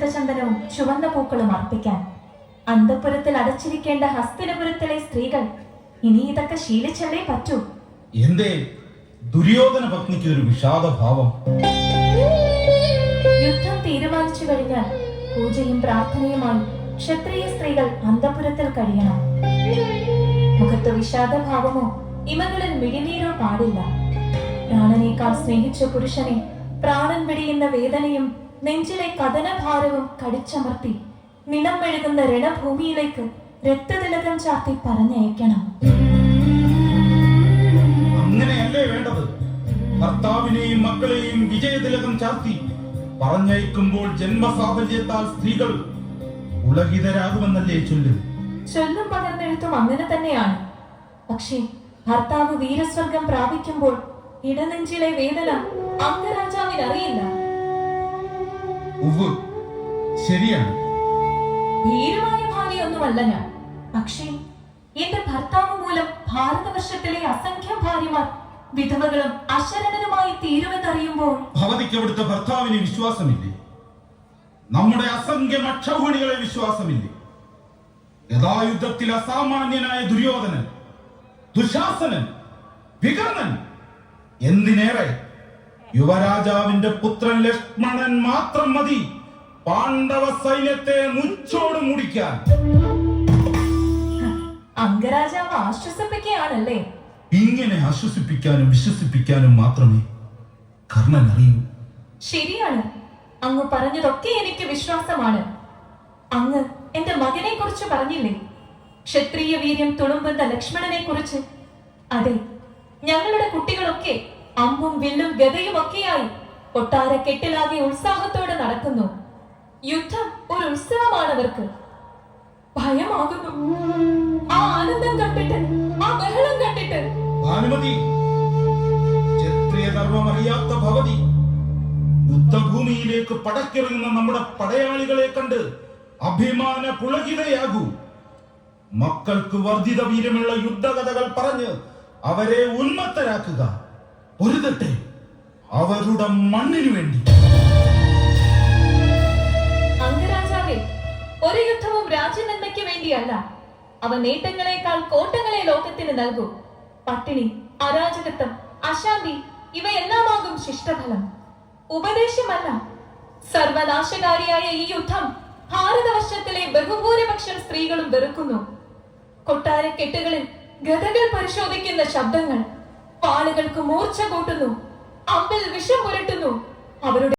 രക്തചന്ദനവും ചുവന്ന പൂക്കളും അർപ്പിക്കാൻ. അന്തപുരത്തിൽ അടച്ചിരിക്കേണ്ട ഹസ്തിനപുരത്തിലെ സ്ത്രീകൾ ഇനി ഇതൊക്കെ ശീലിച്ചല്ലേ പറ്റൂ? എന്തേ? ദുര്യോധന പത്നിക്ക് ഒരു വിഷാദഭാവം. യുദ്ധം തീരുമാനിച്ചു കഴിഞ്ഞാൽ പൂജയും പ്രാർത്ഥനയുമായി ക്ഷത്രിയ സ്ത്രീകൾ അന്തപുരത്തിൽ കഴിയണം. മുഖത്ത് വിഷാദഭാവമോ ഇമകളിൽ മിഴിനീരോ പാടില്ല. പ്രാണനേക്കാൾ സ്നേഹിച്ച പുരുഷനെ പ്രാണൻ വെടിയുന്ന വേദനയും നെഞ്ചിലെ കഥനഭാരവും കടിച്ചമർത്തി നിണം മെഴുകുന്ന രണഭൂമിയിലേക്ക് രക്തതിലകം ചാർത്തി പറഞ്ഞയക്കണം. അങ്ങനെയല്ലേ വേണ്ടത്? ഭർത്താവിനെയും മക്കളെയും വിജയതിലകം ചാർത്തി പറഞ്ഞയക്കുമ്പോൾ ജന്മസാഫല്യത്താൽ സ്ത്രീകൾ ഉലകിതരാകുമെന്നല്ലേ ചൊല്ലും? ചൊല്ലും പകർന്നെഴുത്തും അങ്ങനെ തന്നെയാണ്. പക്ഷേ ഭർത്താവ് വീരസ്വർഗം പ്രാപിക്കുമ്പോൾ ഇടനെഞ്ചിലെ വേദന അംഗരാജാവിനറിയില്ല. ഉവ് ശരിയാണ്. ഭീരുമായ ഭാര്യയൊന്നുമല്ല ഞാൻ. പക്ഷേ എന്റെ ഭർത്താവ് മൂലം ഭാരതവർഷത്തിലെ അസംഖ്യം ഭാര്യമാർ വിധവകളും അശരണരുമായി തീരുമെന്നറിയുമ്പോൾ ഭവതിക്ക് അവിടുത്തെ ഭർത്താവിന് വിശ്വാസമില്ലേ? നമ്മുടെ അസംഖ്യം അക്ഷൗഹിണികളെ വിശ്വാസമില്ലേ? യഥായുദ്ധത്തിൽ അസാമാന്യനായ ദുര്യോധനൻ ദുശാസനൻ വികർണൻ എന്തിനേറെ യുവരാജാവിന്റെ പുത്രൻ ലക്ഷ്മണൻ മാത്രം മതി. പാണ്ഡവ സൈന്യത്തെ മുച്ചോട് മുടിക്കാൻ. അംഗരാജാവ് ആശ്വസിപ്പിക്കുകയാണല്ലേ? ഇങ്ങനെ ആശ്വസിപ്പിക്കാനും വിശ്വസിപ്പിക്കാനും മാത്രമേ കർണൻ അറിയൂ. ശരിയാണ്. അങ്ങ് പറഞ്ഞതൊക്കെ എനിക്ക് വിശ്വാസമാണ്. അങ്ങ് എന്റെ മകനെ കുറിച്ച് പറഞ്ഞില്ലേ? ക്ഷത്രിയ വീര്യം തുളുമ്പുന്ന ലക്ഷ്മണനെ കുറിച്ച് അതെ ഞങ്ങളുടെ കുട്ടികളൊക്കെ അമ്പും വില്ലും ഗതയും ഒക്കെയായി. കൊട്ടാര കെട്ടിലാകെ ഉത്സാഹത്തോടെ നടക്കുന്നു. യുദ്ധം ഒരു ഉത്സവമാണ് അവർക്ക് ഭയമാകുന്നു. ആ ആനന്ദം കണ്ടിട്ട് ആ ബഹളം കണ്ടിട്ട്. ഭാനുമതി ഭവതി യുദ്ധഭൂമിയിലേക്ക് പടക്കിറങ്ങുന്ന നമ്മുടെ പടയാളികളെ കണ്ട് അഭിമാന പുളകിതയാകൂ മക്കൾക്ക് വർദ്ധിത വീരമുള്ള യുദ്ധകഥകൾ പറഞ്ഞ് അവരെ ഉന്മത്തരാക്കുക. പൊരുതട്ടെ. അവരുടെ മണ്ണിനു വേണ്ടി. അംഗരാജാവേ ഒരു യുദ്ധവും രാജ്യനന്മയ്ക്ക് വേണ്ടിയല്ല. അവ നേട്ടങ്ങളെക്കാൾ കോട്ടങ്ങളെ ലോകത്തിന് നൽകും. പട്ടിണി അരാജകത്വം അശാന്തി ഇവയെല്ലാമാകും ശിഷ്ടഫലം. ഉപദേശമല്ല. സർവനാശകാരിയായ ഈ യുദ്ധം ഭാരതവർഷത്തിലെ ബഹുഭൂരിപക്ഷം സ്ത്രീകളും വെറുക്കുന്നു. കൊട്ടാരക്കെട്ടുകളിൽ ഗതകൾ പരിശോധിക്കുന്ന ശബ്ദങ്ങൾ വാളുകൾക്ക് മൂർച്ച കൂട്ടുന്നു അമ്പിൽ വിഷം പുരട്ടുന്നു. അവരുടെ